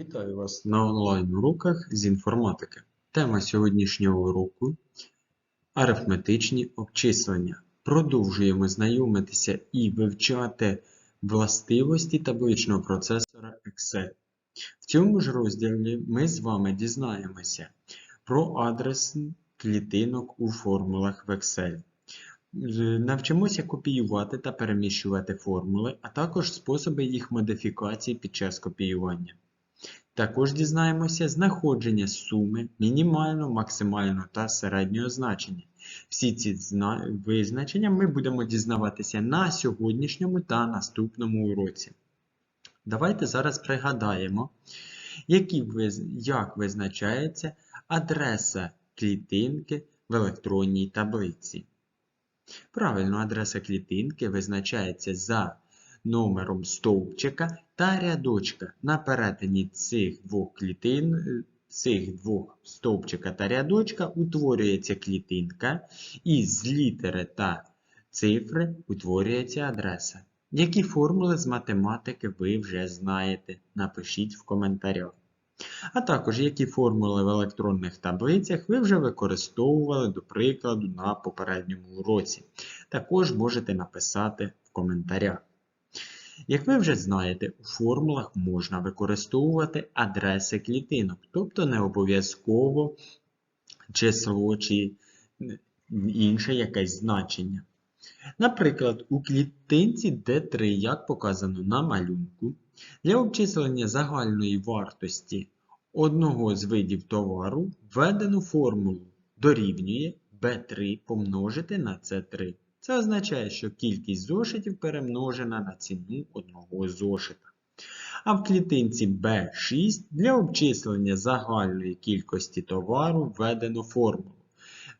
Вітаю вас на онлайн-уроках з інформатики. Тема сьогоднішнього уроку арифметичні обчислення. Продовжуємо знайомитися і вивчати властивості табличного процесора Excel. В цьому ж розділі ми з вами дізнаємося про адрес клітинок у формулах в Excel. Навчимося копіювати та переміщувати формули, а також способи їх модифікації під час копіювання. Також дізнаємося знаходження суми мінімального, максимального та середнього значення. Всі ці визначення ми будемо дізнаватися на сьогоднішньому та наступному уроці. Давайте зараз пригадаємо, які як визначається адреса клітинки в електронній таблиці. Правильно, адреса клітинки визначається за номером стовпчика та рядочка. На перетині цих двох клітин, е, цих двох стовпчика та рядочка утворюється клітинка, і з літери та цифри утворюється адреса. Які формули з математики ви вже знаєте? Напишіть в коментарях. А також які формули в електронних таблицях ви вже використовували, до прикладу, на попередньому уроці. Також можете написати в коментарях. Як ви вже знаєте, у формулах можна використовувати адреси клітинок, тобто не обов'язково число чи інше якесь значення. Наприклад, у клітинці D3, як показано на малюнку, для обчислення загальної вартості одного з видів товару введено формулу дорівнює B3 помножити на C3. Це означає, що кількість зошитів перемножена на ціну одного зошита. А в клітинці B6 для обчислення загальної кількості товару введено формулу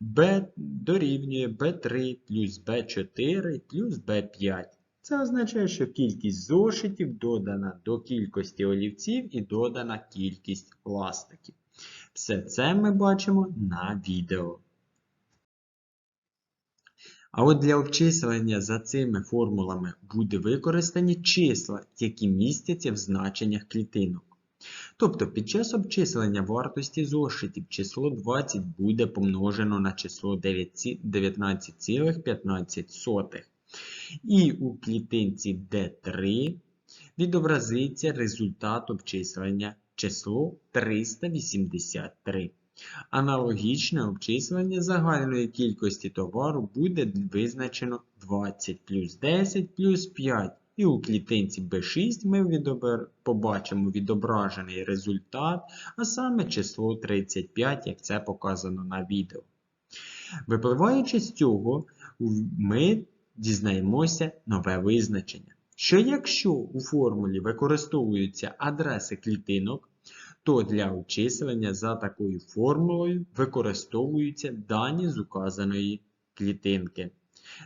B дорівнює B3 плюс B4 плюс B5. Це означає, що кількість зошитів додана до кількості олівців і додана кількість пластиків. Все це ми бачимо на відео. А от для обчислення за цими формулами буде використані числа, які містяться в значеннях клітинок. Тобто під час обчислення вартості зошитів число 20 буде помножено на число 19,15. І у клітинці D3 відобразиться результат обчислення число 383. Аналогічне обчислення загальної кількості товару буде визначено 20 плюс 10 плюс 5. І у клітинці B6 ми відобр... побачимо відображений результат, а саме число 35, як це показано на відео. Випливаючи з цього, ми дізнаємося нове визначення. Що якщо у формулі використовуються адреси клітинок, то для обчислення за такою формулою використовуються дані з указаної клітинки.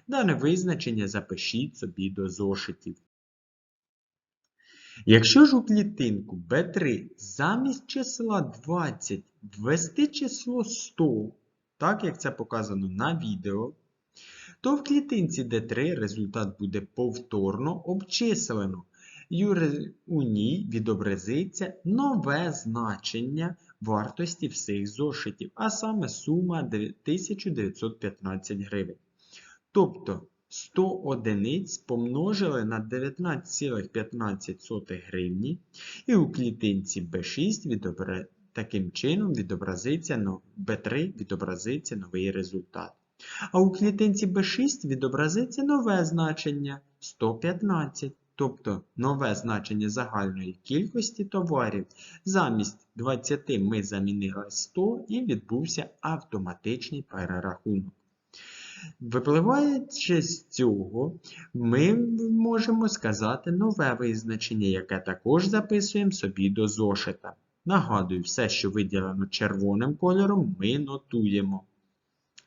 Дане визначення запишіть собі до зошитів. Якщо ж у клітинку B3 замість числа 20 ввести число 100, так як це показано на відео, то в клітинці D3 результат буде повторно обчислено. У ній відобразиться нове значення вартості всіх зошитів, а саме сума 1915 гривень. Тобто 100 одиниць помножили на 19,15 гривні, і у клітинці B6 відобра... таким чином відобразиться но... B3 відобразиться новий результат. А у клітинці B6 відобразиться нове значення 115. Тобто нове значення загальної кількості товарів. Замість 20 ми замінили 100 і відбувся автоматичний перерахунок. Випливаючи з цього, ми можемо сказати нове визначення, яке також записуємо собі до зошита. Нагадую, все, що виділено червоним кольором, ми нотуємо.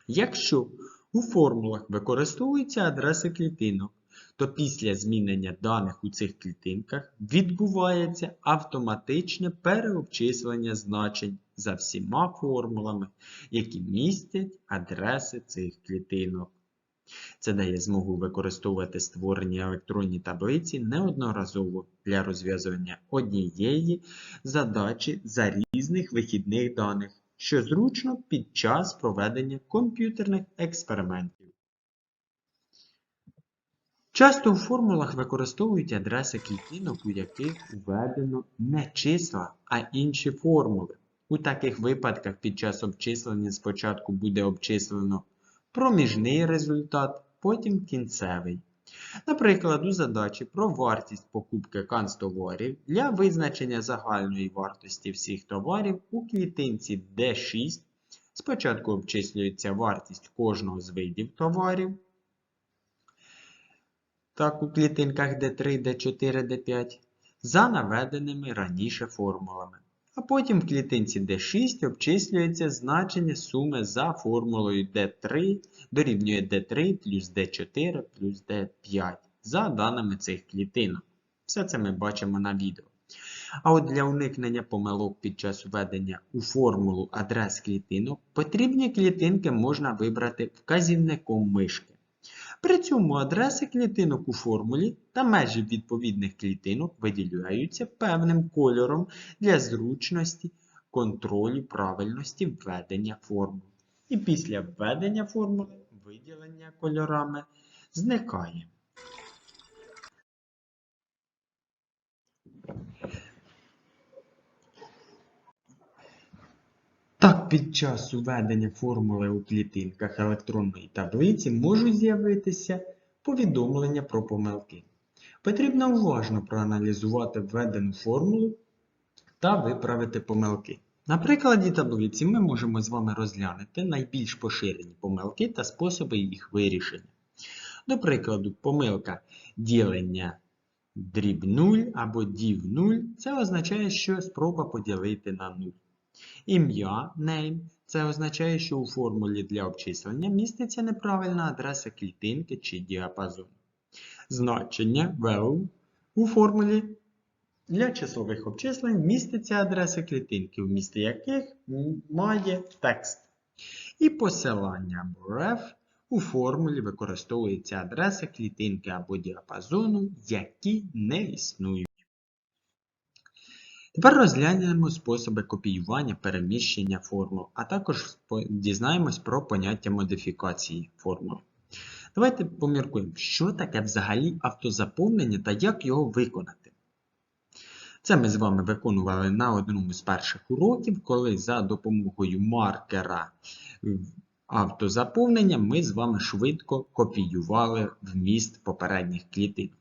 Якщо у формулах використовуються адреси клітинок, то після змінення даних у цих клітинках відбувається автоматичне переобчислення значень за всіма формулами, які містять адреси цих клітинок. Це дає змогу використовувати створені електронні таблиці неодноразово для розв'язування однієї задачі за різних вихідних даних, що зручно під час проведення комп'ютерних експериментів. Часто у формулах використовують адреси клітинок, у яких введено не числа, а інші формули. У таких випадках під час обчислення спочатку буде обчислено проміжний результат, потім кінцевий. Наприклад, у задачі про вартість покупки канцтоварів для визначення загальної вартості всіх товарів у клітинці D6 спочатку обчислюється вартість кожного з видів товарів. Так, у клітинках D3, D4, D5 за наведеними раніше формулами. А потім в клітинці D6 обчислюється значення суми за формулою D3 дорівнює D3 плюс D4 плюс D5 за даними цих клітинок. Все це ми бачимо на відео. А от для уникнення помилок під час введення у формулу адрес клітинок потрібні клітинки можна вибрати вказівником мишки. При цьому адреси клітинок у формулі та межі відповідних клітинок виділяються певним кольором для зручності контролю правильності введення формул. І після введення формули виділення кольорами зникає. Так, під час введення формули у клітинках електронної таблиці можуть з'явитися повідомлення про помилки. Потрібно уважно проаналізувати введену формулу та виправити помилки. На прикладі таблиці ми можемо з вами розглянути найбільш поширені помилки та способи їх вирішення. До прикладу, помилка ділення дріб 0 або дів 0 це означає, що спроба поділити на 0. Ім'я name це означає, що у формулі для обчислення міститься неправильна адреса клітинки чи діапазону. Значення value у формулі для числових обчислень міститься адреса клітинки, вмісті яких має текст. І посилання або ref у формулі використовується адреса клітинки або діапазону, які не існують. Тепер розглянемо способи копіювання переміщення формул, а також дізнаємось про поняття модифікації формул. Давайте поміркуємо, що таке взагалі автозаповнення та як його виконати. Це ми з вами виконували на одному з перших уроків, коли за допомогою маркера автозаповнення ми з вами швидко копіювали вміст попередніх клітинок.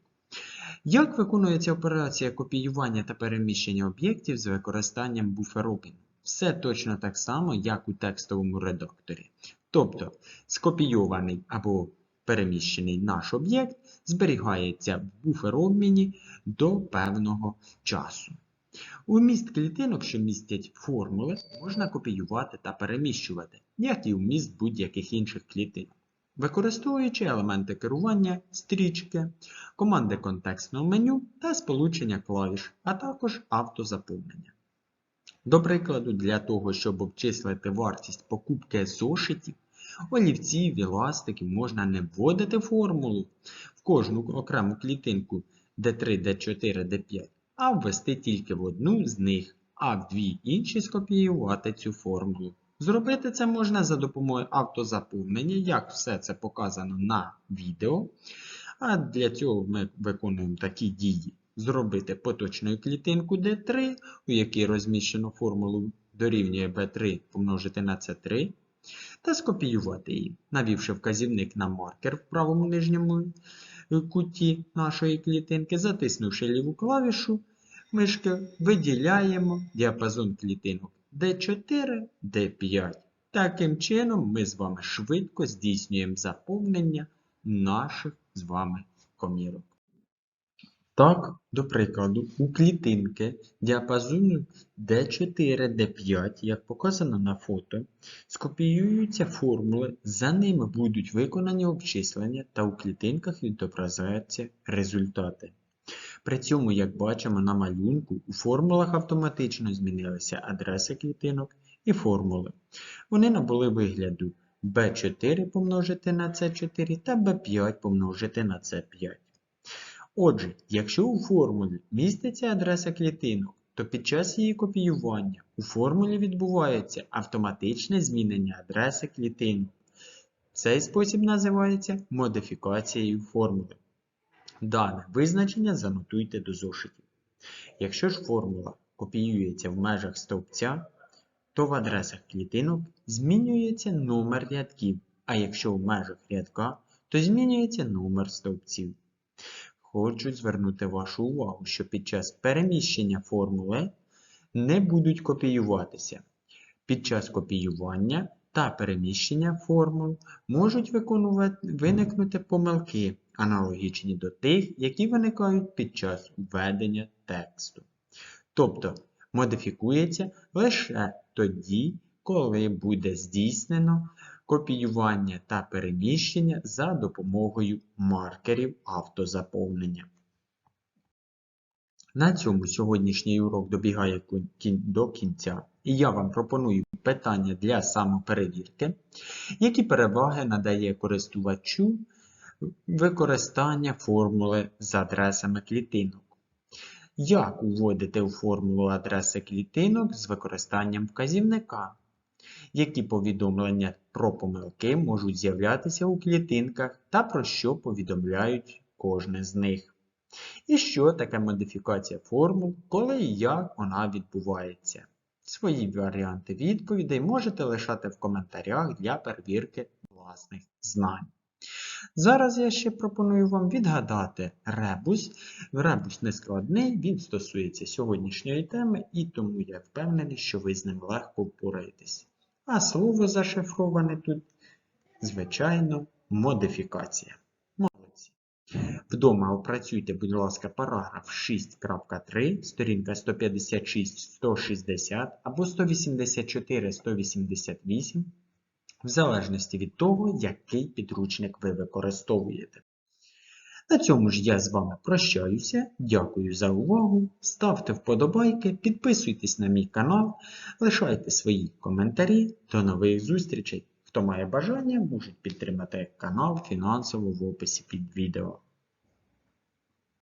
Як виконується операція копіювання та переміщення об'єктів з використанням буферобіну? Все точно так само, як у текстовому редакторі. Тобто, скопійований або переміщений наш об'єкт зберігається в буферобміні до певного часу. У міст клітинок, що містять формули, можна копіювати та переміщувати, як і у міст будь-яких інших клітинок використовуючи елементи керування, стрічки, команди контекстного меню та сполучення клавіш, а також автозаповнення. До прикладу, для того, щоб обчислити вартість покупки зошитів, олівців, еластиків можна не вводити формулу в кожну окрему клітинку D3, D4, D5, а ввести тільки в одну з них, а в дві інші скопіювати цю формулу. Зробити це можна за допомогою автозаповнення, як все це показано на відео. А для цього ми виконуємо такі дії. Зробити поточну клітинку D3, у якій розміщено формулу дорівнює B3 помножити на C3, та скопіювати її, навівши вказівник на маркер в правому нижньому куті нашої клітинки, затиснувши ліву клавішу мишки, виділяємо діапазон клітинок D4, D5. Таким чином, ми з вами швидко здійснюємо заповнення наших з вами комірок. Так, до прикладу, у клітинки діапазону D4, D5, як показано на фото, скопіюються формули, за ними будуть виконані обчислення та у клітинках відображаються результати. При цьому, як бачимо на малюнку, у формулах автоматично змінилися адреси клітинок і формули. Вони набули вигляду b4 помножити на c4 та b5 помножити на c5. Отже, якщо у формулі міститься адреса клітинок, то під час її копіювання у формулі відбувається автоматичне змінення адреси клітинок. Цей спосіб називається модифікацією формули. Дане визначення занотуйте до зошитів. Якщо ж формула копіюється в межах стовпця, то в адресах клітинок змінюється номер рядків, а якщо в межах рядка, то змінюється номер стовпців. Хочу звернути вашу увагу, що під час переміщення формули не будуть копіюватися. Під час копіювання та переміщення формул можуть виникнути помилки, аналогічні до тих, які виникають під час введення тексту. Тобто модифікується лише тоді, коли буде здійснено копіювання та переміщення за допомогою маркерів автозаповнення. На цьому сьогоднішній урок добігає до кінця, і я вам пропоную питання для самоперевірки, які переваги надає користувачу використання формули з адресами клітинок. Як уводити у формулу адреси клітинок з використанням вказівника? Які повідомлення про помилки можуть з'являтися у клітинках та про що повідомляють кожне з них? І що таке модифікація формул, коли і як вона відбувається? Свої варіанти відповідей можете лишати в коментарях для перевірки власних знань. Зараз я ще пропоную вам відгадати ребус. Ребус не складний, він стосується сьогоднішньої теми, і тому я впевнений, що ви з ним легко впораєтесь. А слово зашифроване тут, звичайно, модифікація. Молодці. Вдома опрацюйте, будь ласка, параграф 6.3, сторінка 156-160 або 184-188, в залежності від того, який підручник ви використовуєте. На цьому ж я з вами прощаюся. Дякую за увагу. Ставте вподобайки, підписуйтесь на мій канал, лишайте свої коментарі. До нових зустрічей! Хто має бажання, можуть підтримати канал фінансово в описі під відео.